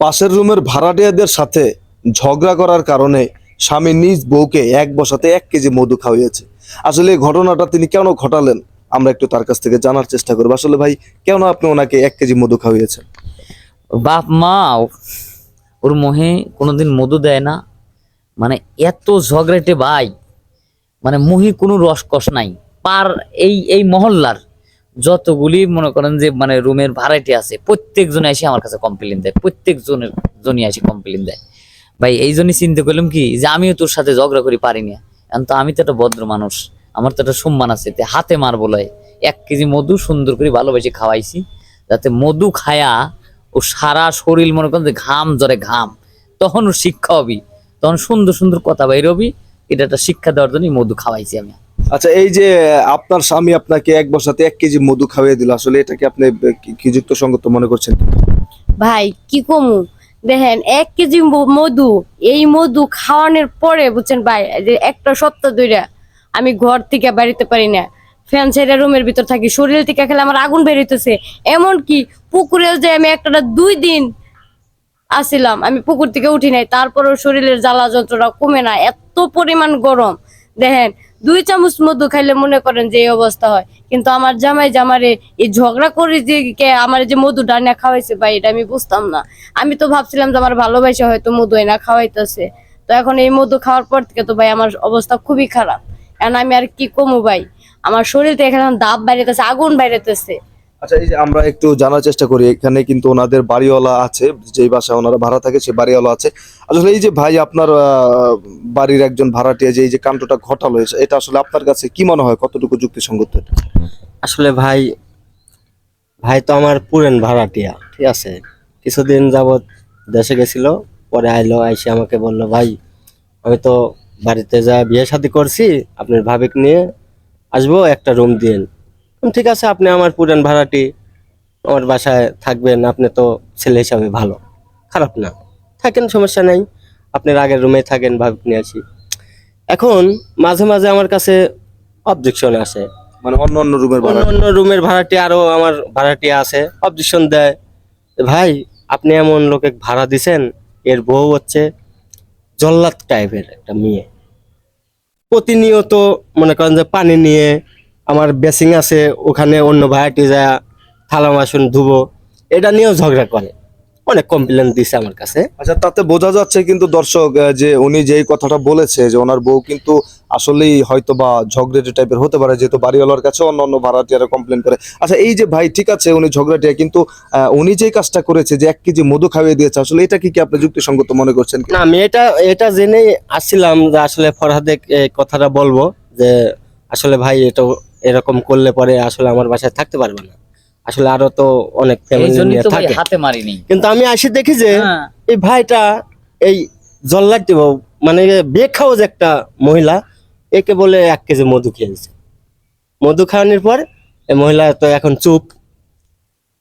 পাশের রুমের ভাড়াটিয়াদের সাথে ঝগড়া করার কারণে স্বামী নিজ বউকে এক বসাতে এক কেজি মধু খাওয়িয়েছে। আসলে এই ঘটনাটা তিনি কেন ঘটালেন, আমরা একটু তার কাছ থেকে জানার চেষ্টা করব। আসলে ভাই, কেন আপনি ওনাকে এক কেজি মধু খাওয়িয়েছেন? বাপ মা, ওর মোহে কোনোদিন মধু দেয় না। মানে এত ঝগড়াটে ভাই মানে মুহি কোনো রসকস নাই। পার এই এই মহল্লার যতগুলি মনে করেন যে মানে রুমের ভাড়াটি আছে প্রত্যেক জনে এসে আমার কাছে কমপ্লেন দেয় প্রত্যেক জনের জনই এসে কমপ্লেন দেয়। ভাই, এই জন্যই চিন্তা করলাম কি, যে আমিও তোর সাথে ঝগড়া করি পারিনি এখন তো আমি তো একটা ভদ্র মানুষ, আমার তো একটা সম্মান আছে, তে হাতে মার বলে এক কেজি মধু সুন্দর করে ভালোবেসে খাওয়াইছি, যাতে মধু খায়া ও সারা শরীর মনে করেন যে ঘাম জরে ঘাম। তখন ও শিক্ষা হবি, তখন সুন্দর সুন্দর কথা বাইর হবি, এটা একটা শিক্ষা দেওয়ার জন্যই মধু খাওয়াইছি আমি। আচ্ছা এই যে, আপনার স্বামী আপনাকে এক বসাতে এক কেজি মধু খাওয়িয়ে দিল, আসলে এটাকে আপনি কি- কি যুক্ত সঙ্গত মনে করছেন? ভাই, কি কমু? দেখেন, এক কেজি মধু, এই মধু খাওয়ানোর পরে, বুঝছেন ভাই একটা সপ্তাহ ধরে আমি ঘর থেকে বাড়িতে পারি না। ফ্যান ছেড়ে রুমের ভিতর থাকি, শরীর থেকে খেলে আমার আগুন বেরোইতেছে এমন কি পুকুরে যে আমি একটা দুই দিন আসিলাম, আমি পুকুর থেকে উঠি নাই, তারপরেও শরীরের জ্বালা যন্ত্রণা কমে না, এত পরিমাণ গরম। দেখেন দুই চামচ মধু খাইলে মনে করেন যে এই অবস্থা হয়। কিন্তু আমার জামাই জামারে এই ঝগড়া করে যে কে আমার যে মধু ডানা খাওয়াইছে ভাই, এটা আমি বুঝতাম না। আমি তো ভাবছিলাম যে আমার ভালোবাসা হয়তো মধু এনা খাওয়াইতেছে। তো এখন এই মধু খাওয়ার পর থেকে তো ভাই আমার অবস্থা খুবই খারাপ। এখন আমি আর কি কমু ভাই? আমার শরীর থেকে এখন দাব বাইরেতেছে, আগুন বাইরেতেছে। আচ্ছা এই যে আমরা একটু জানার চেষ্টা করি, এখানে কিন্তু ওনাদের বাড়িওয়ালা আছে, যেই বাসায় ওনারা ভাড়া থাকে সেই বাড়িওয়ালা আছে। আসলে এই যে ভাই আপনার বাড়ির একজন ভাড়াটিয়া, যে এই যে কাণ্ডটা ঘটালো এটা আসলে আপনার কাছে কি মনে হয়? কতটুকু যুক্তিসঙ্গত? আসলে ভাই ভাই তো আমার পুরেন ভাড়াটিয়া, ঠিক আছে? কিছুদিন যাবৎ দেশে গেছিল, পরে আইলো, আইসে আমাকে বলল, ভাই, আমি তো বাড়িতে যা বিয়ে শাদী করছি, আপনার ভাবিক নিয়ে আসব, একটা রুম দিন ঠিক আছে আপনি আমার পুরান ভাড়াটি আমার বাসায় থাকবেন আপনি তো ছেলে হিসাবে ভালো। খারাপ না। থাকেন সমস্যা নাই। আপনার আগের রুমে থাকেন ভাবিক নিয়ে আসি। এখন মাঝে মাঝে আমার কাছে অবজেকশন আসে। মানে অন্য অন্য রুমের ভাড়া অন্য রুমের ভাড়াটি আরও আমার ভাড়াটি আছে। অবজেকশন দেয় ভাই আপনি এমন লোকে ভাড়া দিছেন? এর বউ হচ্ছে জল্লাদ টাইপের একটা মেয়ে। প্রতিনিয়ত মনে করেন যে পানি নিয়ে আমার বেসিং আছে ওখানে অন্য ভাড়াটি যায় থালা বাসন ধুবো এটা নিয়েও ঝগড়া করে। অনেক কমপ্লেন দিছে আমার কাছে। আচ্ছা তাতে বোঝা যাচ্ছে কিন্তু দর্শক যে উনি যেই কথাটা বলেছে যে ওনার বউ কিন্তু আসলেই হয়তো বা ঝগড়াটে টাইপের হতে পারে যেহেতু বাড়িওয়ালার কাছে অন্য অন্য ভাড়াটিয়ারা কমপ্লেন করে। আচ্ছা এই যে ভাই ঠিক আছে উনি ঝগড়াটিয়া কিন্তু উনি যেই কাজটা করেছে যে এক কেজি মধু খাইয়ে দিয়েছে আসলে এটা কি কি আপনি যুক্তিসঙ্গত মনে করছেন না আমি এটা এটা জেনেই আসছিলাম যে আসলে ফরহাদে কথাটা বলব যে আসলে ভাই এটা এরকম করলে পরে আসলে আমার বাসায় থাকতে পারবে না। আসলে আরও তো অনেক ফ্যামিলি নিয়ে থাকে। হাতে মারিনি কিন্তু আমি আসি দেখি যে হ্যাঁ। এই ভাইটা এই জল্লাদ দিব মানে বেখাওজ একটা মহিলা একে বলে এক কেজি মধু খেয়েছে মধু খাওয়ানোর পর এই মহিলা তো এখন চুপ।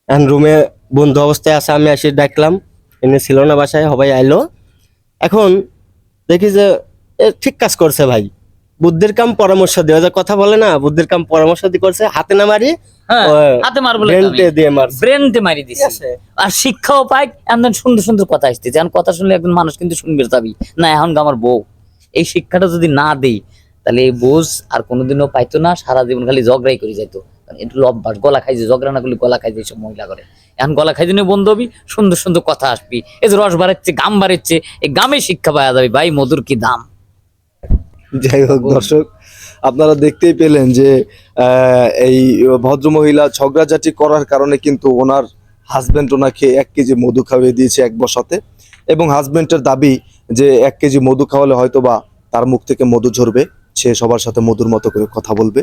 এখন রুমে বন্ধু অবস্থায় আছে আমি এসে ডাকলাম। এনে ছিল না বাসায় সবাই আইলো। এখন দেখি যে ঠিক কাজ করছে ভাই। বুদ্ধির কাম পরামর্শ দিয়ে যে কথা বলে না বুদ্ধির কাম পরামর্শ দিয়ে করছে হাতে না মারি হ্যাঁ, হাতে মার বলে ব্রেনটে দিয়ে মারছে। ব্রেনতে মারি দিছি। আর শিক্ষাও পাই এমন সুন্দর সুন্দর কথা আসতেছে এখন কথা শুনলে একজন মানুষ কিন্তু শুনবে যাবি না এখন আমার বউ। এই শিক্ষাটা যদি না দেই তাহলে এই বোঝ আর কোনোদিনও পাইতো না সারা জীবন খালি ঝগড়াই করে যাইতো। কারণ একটু অভ্যাস গলা খাইছে ঝগড়া না করলে গলা খাইছে সব মহিলা করে। এখন গলা খাইছে নিয়ে বন্ধ হবি সুন্দর সুন্দর কথা আসবি। এই যে রস বাড়াচ্ছে গাম বাড়াচ্ছে এই গামে শিক্ষা পাওয়া যাবে। ভাই মধুর কি দাম? যাই হোক দর্শক আপনারা দেখতেই পেলেন যে এই ভদ্রমহিলা ঝগড়াঝাটি করার কারণে কিন্তু ওনার হাজব্যান্ড ওনাকে এক কেজি মধু খাওয়িয়ে দিয়েছে এক বসাতে। এবং হাজব্যান্ডের দাবি যে এক কেজি মধু খাওয়ালে হয়তো বা তার মুখ থেকে মধু ঝরবে সে সবার সাথে মধুর মতো করে কথা বলবে।